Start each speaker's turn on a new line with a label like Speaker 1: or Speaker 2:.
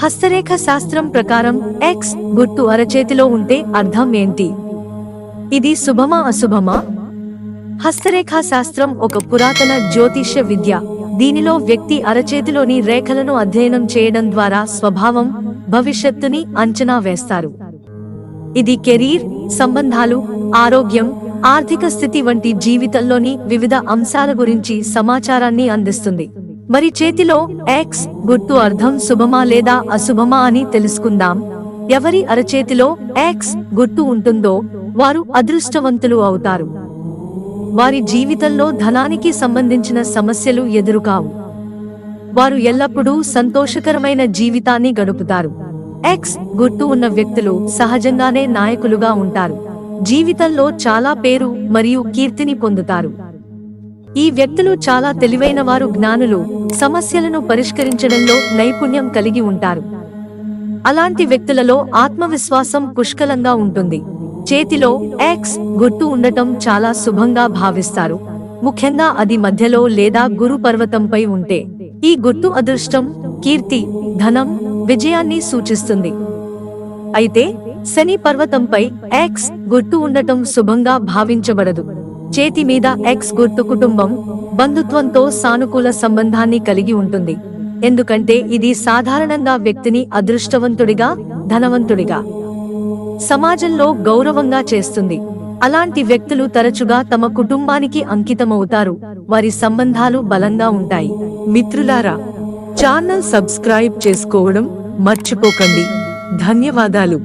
Speaker 1: హస్తరేఖ శాస్త్రం ప్రకారం ఎక్స్ గుర్తు అరచేతిలో ఉంటే అర్థం ఏంటి? ఇది శుభమా అశుభమా? హస్తరేఖా శాస్త్రం ఒక పురాతన జ్యోతిష్య విద్య. దీనిలో వ్యక్తి అరచేతిలోని రేఖలను అధ్యయనం చేయడం ద్వారా స్వభావం భవిష్యత్తుని అంచనా వేస్తారు. ఇది కెరీర్ సంబంధాలు ఆరోగ్యం ఆర్థిక స్థితి వంటి జీవితంలోని వివిధ అంశాల గురించి సమాచారాన్ని అందిస్తుంది. మరి చేతిలో ఎక్స్ గుర్తు అర్థం శుభమా లేదా అశుభమా అని తెలుసుకుందాం. ఎవరి అరచేతిలో ఎక్స్ గుర్తు ఉంటుందో వారు అదృష్టవంతులు అవుతారు. వారి జీవితంలో ధనానికి సంబంధించిన సమస్యలు ఎదురుకావు. వారు ఎల్లప్పుడూ సంతోషకరమైన జీవితాన్ని గడుపుతారు. ఎక్స్ గుర్తు ఉన్న వ్యక్తులు సహజంగానే నాయకులుగా ఉంటారు. జీవితంలో చాలా పేరు మరియు కీర్తిని పొందుతారు. ఈ వ్యక్తులు చాలా తెలివైన వారు జ్ఞానులు సమస్యలను పరిష్కరించడంలో నైపుణ్యం కలిగి ఉంటారు. అలాంటి వ్యక్తులలో ఆత్మవిశ్వాసం పుష్కలంగా ఉంటుంది. చేతిలో ఎక్స్ గుర్తు ఉండటం చాలా శుభంగా భావిస్తారు. ముఖ్యంగా అది మధ్యలో లేదా గురు పర్వతంపై ఉంటే. ఈ గుర్తు అదృష్టం కీర్తి ధనం విజయాన్ని సూచిస్తుంది. అయితే శని పర్వతంపై ఎక్స్ గుర్తు ఉండటం శుభంగా భావించబడదు. చేతి మీద ఎక్స్ గుర్తు కుటుంబం బంధుత్వంతో సానుకూల సంబంధాన్ని కలిగి ఉంటుంది. ఎందుకంటే ఇది సాధారణంగా వ్యక్తిని అదృష్టవంతుడిగా ధనవంతుడిగా సమాజంలో గౌరవంగా చేస్తుంది. అలాంటి వ్యక్తులు తరచుగా తమ కుటుంబానికి అంకితమవుతారు. వారి సంబంధాలు బలంగా ఉంటాయి. మిత్రులారా ఛానల్ సబ్స్క్రైబ్ చేసుకోవడం మర్చిపోకండి. ధన్యవాదాలు.